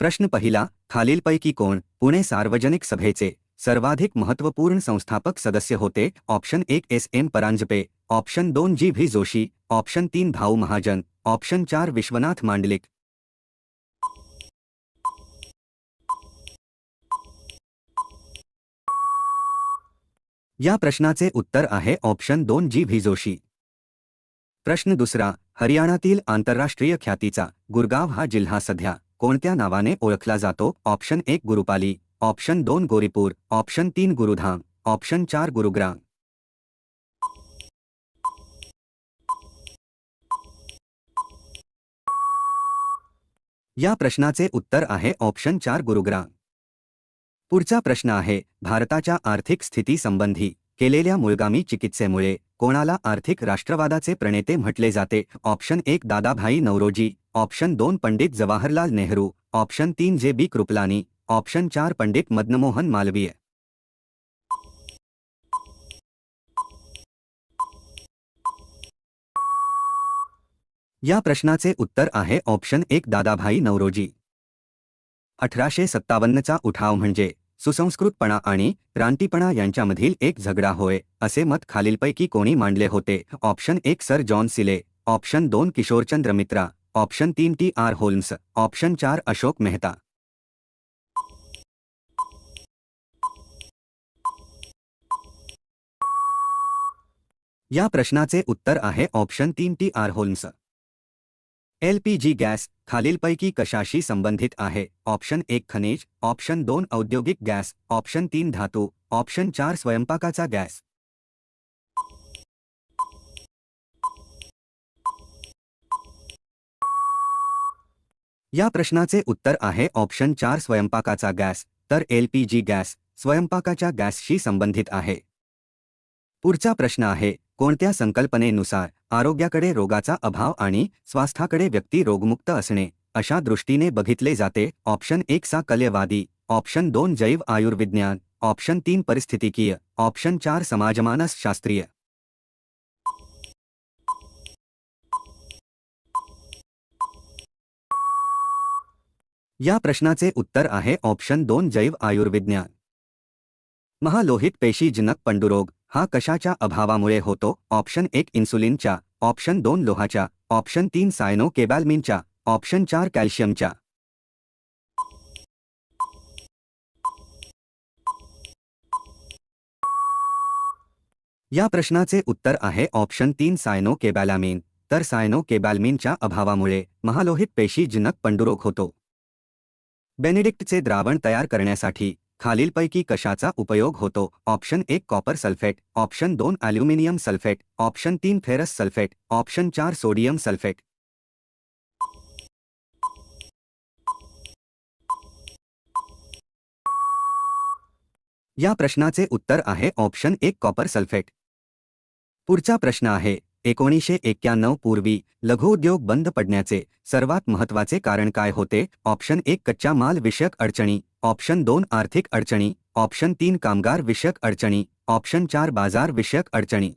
प्रश्न पहिला, खालीलपैकी कोण पुणे सार्वजनिक सभेचे सर्वाधिक महत्त्वपूर्ण संस्थापक सदस्य होते? ऑप्शन एक, एस. एम. परांजपे. ऑप्शन दोन, जी. व्ही. जोशी. ऑप्शन तीन, भाऊ महाजन. ऑप्शन चार, विश्वनाथ मांडलिक. या प्रश्नाचे उत्तर आहे ऑप्शन दोन, जी. व्ही. जोशी. प्रश्न दुसरा, हरियाणातील आंतरराष्ट्रीय ख्यातीचा गुरगाव हा जिल्हा सध्या कोणत्या नावाने ओळखला जातो? ऑप्शन एक गुरुपाली ऑप्शन दोन गोरीपूर ऑप्शन तीन गुरुधाम ऑप्शन चार गुरुग्राम. या प्रश्नाचे उत्तर आहे ऑप्शन चार गुरुग्राम. पुढचा प्रश्न आहे भारताच्या आर्थिक स्थितीसंबंधी केलेल्या मुलगामी चिकित्सेमुळे कोणाला आर्थिक राष्ट्रवादाचे प्रणेते म्हटले जाते? ऑप्शन एक दादाभाई नवरोजी ऑप्शन दोन पंडित जवाहरलाल नेहरू ऑप्शन तीन जे बी कृपलानी ऑप्शन चार पंडित मदनमोहन मालवीय. या प्रश्नाचे उत्तर आहे ऑप्शन एक दादाभाई नवरोजी. अठराशे सत्तावन्नचा उठाव म्हणजे सुसंस्कृतपणा आणि क्रांतीपणा यांच्यामधील एक झगडा होय असे मत खालीलपैकी कोणी मांडले होते. ऑप्शन एक सर जॉन सिले ऑप्शन दोन किशोरचंद्र मित्रा ऑप्शन तीन टी आर होल्म्स, ऑप्शन चार अशोक मेहता। या प्रश्नाचे उत्तर आहे ऑप्शन तीन T R Holmes. LPG gas खालीलपैकी कशाशी संबंधित आहे? ऑप्शन एक खनिज, ऑप्शन दोन औद्योगिक गॅस, ऑप्शन तीन धातू, ऑप्शन चार स्वयंपाकाचा गॅस. या प्रश्नाचे उत्तर आहे ऑप्शन चार स्वयंपाकाचा गॅस तर एलपीजी गॅस स्वयंपाकाच्या गॅसशी संबंधित आहे. पुढचा प्रश्न आहे कोणत्या संकल्पनेनुसार आरोग्याकडे रोगाचा अभाव आणि स्वास्थाकडे व्यक्ती रोगमुक्त असणे अशा दृष्टीने बघितले जाते. ऑप्शन एक सा कल्यवादी ऑप्शन दोन जैव आयुर्विज्ञान ऑप्शन तीन परिस्थितिकीय ऑप्शन चार समाजमानस शास्त्रीय या प्रश्नाचे उत्तर आहे ऑप्शन दोन जैव आयुर्विज्ञान. महालोहित पेशीजनक पंडुरोग, हा कशाच्या अभावामुळे होतो? ऑप्शन एक इन्सुलिनच्या, ऑप्शन दोन लोहाच्या, ऑप्शन तीन सायनो केबॅल्मिनच्या ऑप्शन चार कॅल्शियमच्या. या प्रश्नाचे उत्तर आहे ऑप्शन तीन सायनो केबॅलामिन तर सायनो केबॅल्मिनच्या अभावामुळे महालोहित पेशी जनक पंडुरोग होतो. बेनेडिक्टचे द्रावण तयार करण्यासाठी खालीलपैकी कशाचा उपयोग होतो? ऑप्शन एक कॉपर सल्फेट, ऑप्शन दोन ॲल्युमिनियम सल्फेट, ऑप्शन तीन फेरस सल्फेट, ऑप्शन चार सोडियम सल्फेट. या प्रश्नाचे उत्तर आहे ऑप्शन एक कॉपर सल्फेट. पुढचा प्रश्न आहे एकोणीसशे एक्क्याण्णव पूर्वी लघुउद्योग बंद पडण्याचे सर्वात महत्त्वाचे कारण काय होते? ऑप्शन एक कच्चा माल विषयक अडचणी. ऑप्शन दोन आर्थिक अडचणी. ऑप्शन तीन कामगार विषयक अडचणी. ऑप्शन चार बाजार विषयक अडचणी.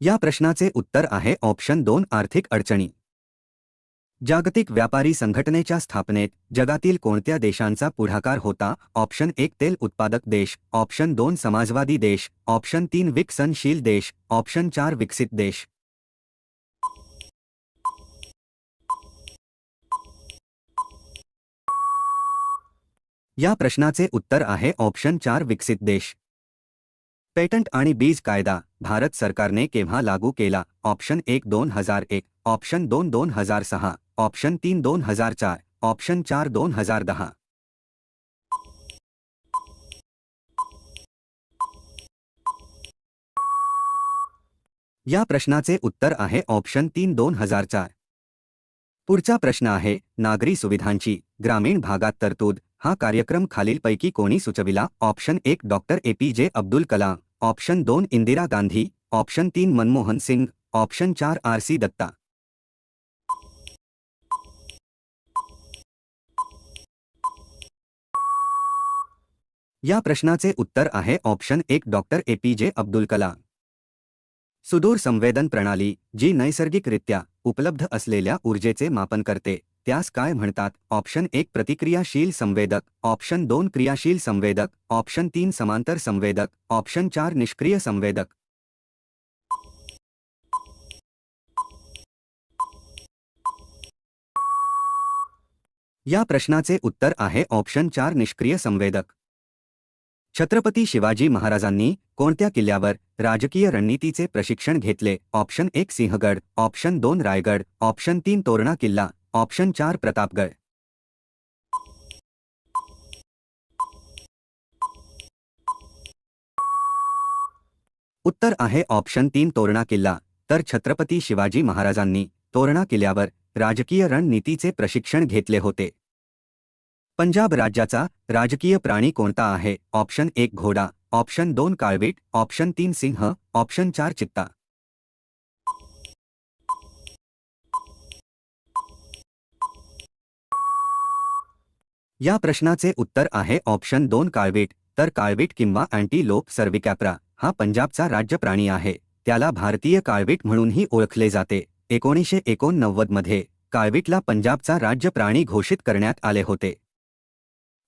या प्रश्नाचे उत्तर आहे ऑप्शन दोन आर्थिक अडचणी. जागतिक व्यापारी संघटनेच्या स्थापनेत जगातील कोणत्या देशांचा पुढाकार होता? ऑप्शन एक तेल उत्पादक देश. ऑप्शन दोन समाजवादी देश. ऑप्शन तीन विकसनशील देश. ऑप्शन चार विकसित देश. या प्रश्नाचे उत्तर आहे ऑप्शन चार विकसित देश. पेटंट आणि बीज कायदा. भारत सरकारने केव्हा लागू केला? ऑप्शन एक दोन हजार एक. ऑप्शन दोन दोन हज़ार सहा, ऑप्शन तीन दोन हज़ार चार, ऑप्शन चार दोन हज़ार दहा. या प्रश्नाचे उत्तर आहे ऑप्शन तीन दोन हज़ार चार. पुढचा प्रश्न आहे, नागरी सुविधांची, ग्रामीण भागात तरतूद, हा कार्यक्रम खालीलपैकी कोणी सुचविला? ऑप्शन एक, doctor A P J Abdul Kalam. Option दोन, इंदिरा गांधी. ऑप्शन तीन, मनमोहन सिंग. ऑप्शन चार, आर सी दत्ता. या प्रश्नाचे उत्तर आहे ऑप्शन एक doctor A P J Abdul Kalam. सुदूर संवेदन प्रणाली जी नैसर्गिकरित्या उपलब्ध असलेल्या ऊर्जेचे मापन करते त्यास काय म्हणतात? ऑप्शन एक प्रतिक्रियाशील संवेदक ऑप्शन दोन क्रियाशील संवेदक ऑप्शन तीन समांतर संवेदक ऑप्शन चार निष्क्रिय संवेदक. या प्रश्नाचे उत्तर आहे ऑप्शन चार निष्क्रिय संवेदक. छत्रपती शिवाजी महाराजांनी कोणत्या किल्ल्यावर राजकीय रणनीतीचे प्रशिक्षण घेतले? ऑप्शन एक सिंहगड, ऑप्शन दोन रायगड, ऑप्शन तीन तोरणा किल्ला, ऑप्शन चार प्रतापगड. उत्तर आहे ऑप्शन तीन तोरणा किल्ला. तर छत्रपती शिवाजी महाराजांनी तोरणा किल्ल्यावर राजकीय रणनीतीचे प्रशिक्षण घेतले होते. पंजाब राज्याचा राजकीय प्राणी कोणता आहे? ऑप्शन एक घोडा ऑप्शन दोन काळवीट ऑप्शन तीन सिंह ऑप्शन चार चित्ता. या प्रश्नाचे उत्तर आहे ऑप्शन दोन काळवीट तर काळवीट किंवा अँटीलोप सर्विकॅप्रा हा पंजाबचा राज्य प्राणी आहे. त्याला भारतीय काळवीट म्हणूनही ओळखले जाते. एकोणीसशे एकोणनव्वदमध्ये काळवीटला पंजाबचा राज्य प्राणी घोषित करण्यात आले होते.